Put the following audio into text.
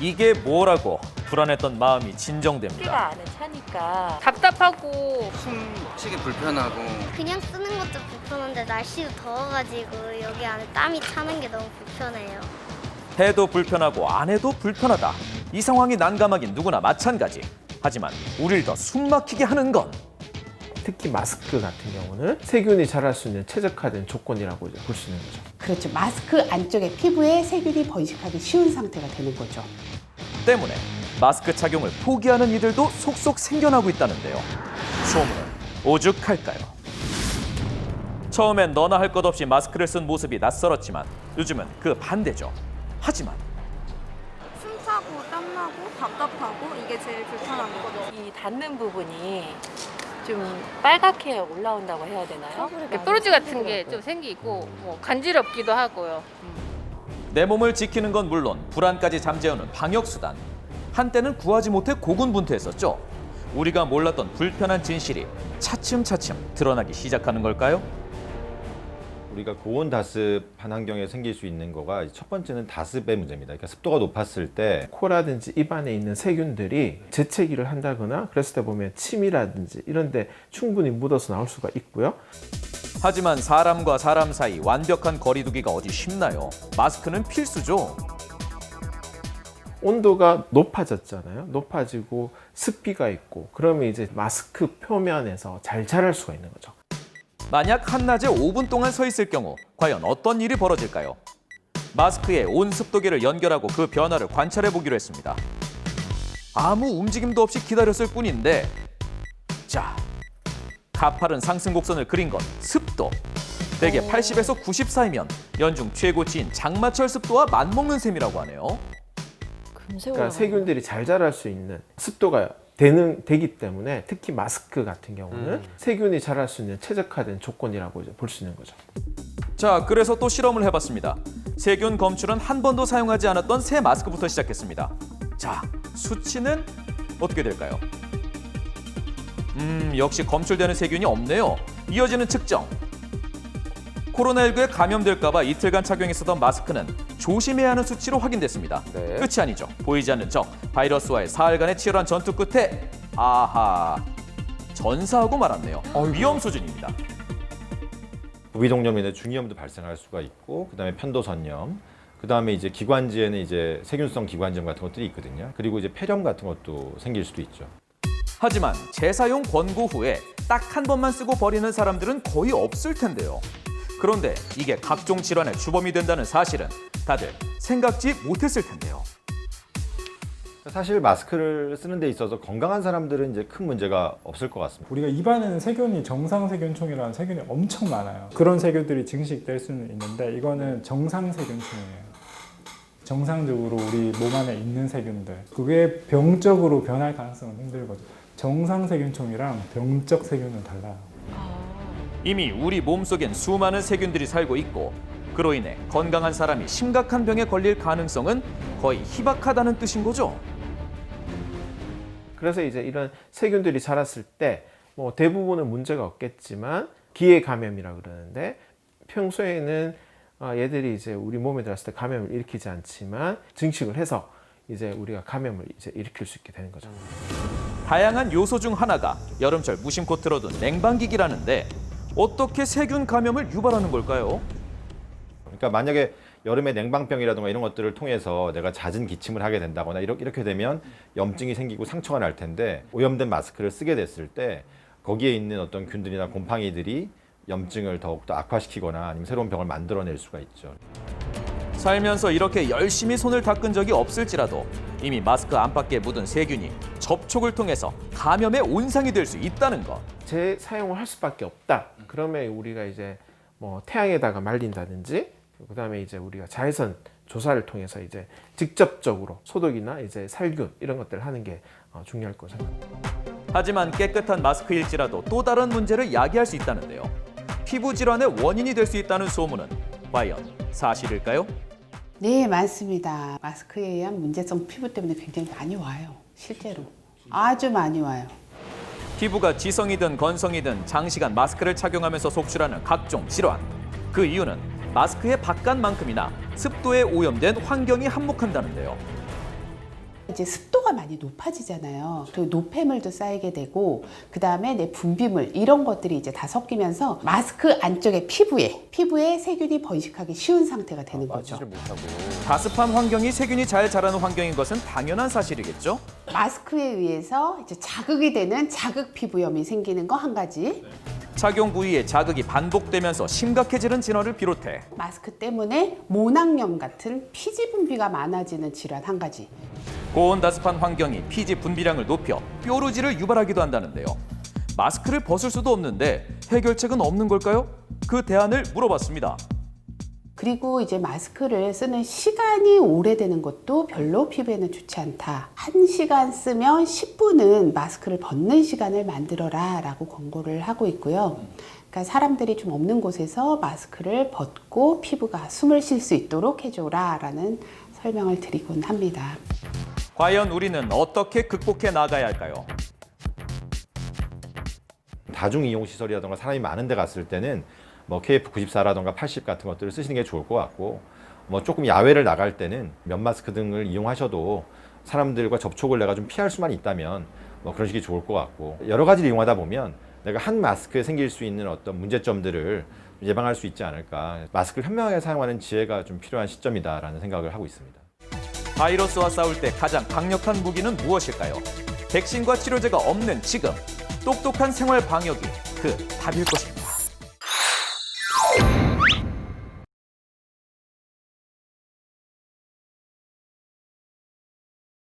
이게 뭐라고 불안했던 마음이 진정됩니다. 안에 차니까 답답하고 숨 쉬기 불편하고 그냥 쓰는 것도 불편한데 날씨도 더워가지고 여기 안에 땀이 차는 게 너무 불편해요. 해도 불편하고 안 해도 불편하다. 이 상황이 난감하긴 누구나 마찬가지. 하지만 우릴 더 숨막히게 하는 건 특히 마스크 같은 경우는 세균이 자랄 수 있는 최적화된 조건이라고 이제 볼 수 있는 거죠. 그렇죠. 마스크 안쪽에 피부에 세균이 번식하기 쉬운 상태가 되는 거죠. 때문에 마스크 착용을 포기하는 이들도 속속 생겨나고 있다는데요. 소문은 오죽할까요? 처음엔 너나 할 것 없이 마스크를 쓴 모습이 낯설었지만 요즘은 그 반대죠. 하지만 숨차고 땀나고 답답하고 이게 제일 불편한 거죠. 이 닿는 부분이 좀 빨갛게 올라온다고 해야 되나요? 이렇게 뾰루지 같은 게 좀 생기고 뭐 간지럽기도 하고요. 내 몸을 지키는 건 물론 불안까지 잠재우는 방역 수단. 한때는 구하지 못해 고군분투했었죠. 우리가 몰랐던 불편한 진실이 차츰차츰 드러나기 시작하는 걸까요? 우리가 고온 다습한 환경에 생길 수 있는 거가 첫 번째는 다습의 문제입니다. 그러니까 습도가 높았을 때 코라든지 입안에 있는 세균들이 재채기를 한다거나 그랬을 때 보면 침이라든지 이런 데 충분히 묻어서 나올 수가 있고요. 하지만 사람과 사람 사이 완벽한 거리두기가 어디 쉽나요? 마스크는 필수죠. 온도가 높아졌잖아요. 높아지고 습기가 있고 그러면 이제 마스크 표면에서 잘 자랄 수가 있는 거죠. 만약 한낮에 5분 동안 서 있을 경우 과연 어떤 일이 벌어질까요? 마스크에 온 습도계를 연결하고 그 변화를 관찰해 보기로 했습니다. 아무 움직임도 없이 기다렸을 뿐인데 자 가파른 상승 곡선을 그린 건 습도 대개 80에서 90 사이면 연중 최고치인 장마철 습도와 맞먹는 셈이라고 하네요. 금세 그러니까. 세균들이 잘 자랄 수 있는 습도가 되는 되기 때문에 특히 마스크 같은 경우는 세균이 자랄 수 있는 최적화된 조건이라고 이제 볼 수 있는 거죠. 자, 그래서 또 실험을 해봤습니다. 세균 검출은 한 번도 사용하지 않았던 새 마스크부터 시작했습니다. 자, 수치는 어떻게 될까요? 음, 역시 검출되는 세균이 없네요. 이어지는 측정. 코로나19에 감염될까봐 이틀간 착용했었던 마스크는 조심해야 하는 수치로 확인됐습니다. 끝이 아니죠. 보이지 않는 적, 바이러스와의 사흘간의 치열한 전투 끝에 아하 전사하고 말았네요. 위험 수준입니다. 부비동염인의 중이염도 발생할 수가 있고 그다음에 편도선염 그다음에 이제 기관지에는 이제 세균성 기관지염 같은 것들이 있거든요. 그리고 이제 폐렴 같은 것도 생길 수도 있죠. 하지만 재사용 권고 후에 딱 한 번만 쓰고 버리는 사람들은 거의 없을 텐데요. 그런데 이게 각종 질환의 주범이 된다는 사실은 다들 생각지 못했을 텐데요. 사실 마스크를 쓰는 데 있어서 건강한 사람들은 이제 큰 문제가 없을 것 같습니다. 우리가 입안에는 세균이 정상 세균총이라는 세균이 엄청 많아요. 그런 세균들이 증식될 수는 있는데 이거는 정상 세균총이에요. 정상적으로 우리 몸 안에 있는 세균들. 그게 병적으로 변할 가능성은 힘들거든요. 정상 세균총이랑 병적 세균은 달라요. 이미 우리 몸속엔 수많은 세균들이 살고 있고 그로 인해 건강한 사람이 심각한 병에 걸릴 가능성은 거의 희박하다는 뜻인 거죠. 그래서 이제 이런 세균들이 자랐을 때 뭐 대부분은 문제가 없겠지만 기회 감염이라 그러는데 평소에는 아, 얘들이 이제 우리 몸에 들어갔을 때 감염을 일으키지 않지만 증식을 해서 이제 우리가 감염을 이제 일으킬 수 있게 되는 거죠. 다양한 요소 중 하나가 여름철 무심코 틀어둔 냉방기기라는데 어떻게 세균 감염을 유발하는 걸까요? 그러니까 만약에 여름에 냉방병이라든가 이런 것들을 통해서 내가 잦은 기침을 하게 된다거나 이렇게, 이렇게 되면 염증이 생기고 상처가 날 텐데 오염된 마스크를 쓰게 됐을 때 거기에 있는 어떤 균들이나 곰팡이들이 염증을 더욱더 악화시키거나 아니면 새로운 병을 만들어낼 수가 있죠. 살면서 이렇게 열심히 손을 닦은 적이 없을지라도 이미 마스크 안팎에 묻은 세균이 접촉을 통해서 감염의 온상이 될 수 있다는 것. 재사용을 할 수밖에 없다. 그러면 우리가 이제 뭐 태양에다가 말린다든지 그 다음에 이제 우리가 자외선 조사를 통해서 이제 직접적으로 소독이나 이제 살균 이런 것들을 하는 게 어, 중요할 거라고 생각합니다. 하지만 깨끗한 마스크일지라도 또 다른 문제를 야기할 수 있다는데요. 피부 질환의 원인이 될 수 있다는 소문은 과연 사실일까요? 네, 많습니다. 마스크에 의한 문제성 피부 때문에 굉장히 많이 와요. 실제로. 아주 많이 와요. 피부가 지성이든 건성이든 장시간 마스크를 착용하면서 속출하는 각종 질환. 그 이유는 마스크의 바깥만큼이나 습도에 오염된 환경이 한몫한다는데요. 이제 습도가 많이 높아지잖아요. 그 노폐물도 쌓이게 되고 그 다음에 내 분비물 이런 것들이 이제 다 섞이면서 마스크 안쪽에 피부에 피부에 세균이 번식하기 쉬운 상태가 되는 거죠. 빠지질 못하고. 가습한 환경이 세균이 잘 자라는 환경인 것은 당연한 사실이겠죠? 마스크에 의해서 이제 자극이 되는 자극 피부염이 생기는 거 한 가지. 착용 부위에 자극이 반복되면서 심각해지는 진화를 비롯해 마스크 때문에 모낭염 같은 피지 분비가 많아지는 질환 한 가지. 고온다습한 환경이 피지 분비량을 높여 뾰루지를 유발하기도 한다는데요. 마스크를 벗을 수도 없는데 해결책은 없는 걸까요? 그 대안을 물어봤습니다. 그리고 이제 마스크를 쓰는 시간이 오래되는 것도 별로 피부에는 좋지 않다. 1시간 쓰면 10분은 마스크를 벗는 시간을 만들어라 라고 권고를 하고 있고요. 그러니까 사람들이 좀 없는 곳에서 마스크를 벗고 피부가 숨을 쉴 수 있도록 해줘라 라는 설명을 드리곤 합니다. 과연 우리는 어떻게 극복해 나가야 할까요? 다중 이용 시설이라던가 사람이 많은 데 갔을 때는 뭐 KF94라던가 80 같은 것들을 쓰시는 게 좋을 것 같고 뭐 조금 야외를 나갈 때는 면 마스크 등을 이용하셔도 사람들과 접촉을 내가 좀 피할 수만 있다면 뭐 그런 식이 좋을 것 같고 여러 가지를 이용하다 보면 내가 한 마스크에 생길 수 있는 어떤 문제점들을 예방할 수 있지 않을까 마스크를 현명하게 사용하는 지혜가 좀 필요한 시점이다라는 생각을 하고 있습니다. 바이러스와 싸울 때 가장 강력한 무기는 무엇일까요? 백신과 치료제가 없는 지금 똑똑한 생활 방역이 그 답일 것입니다.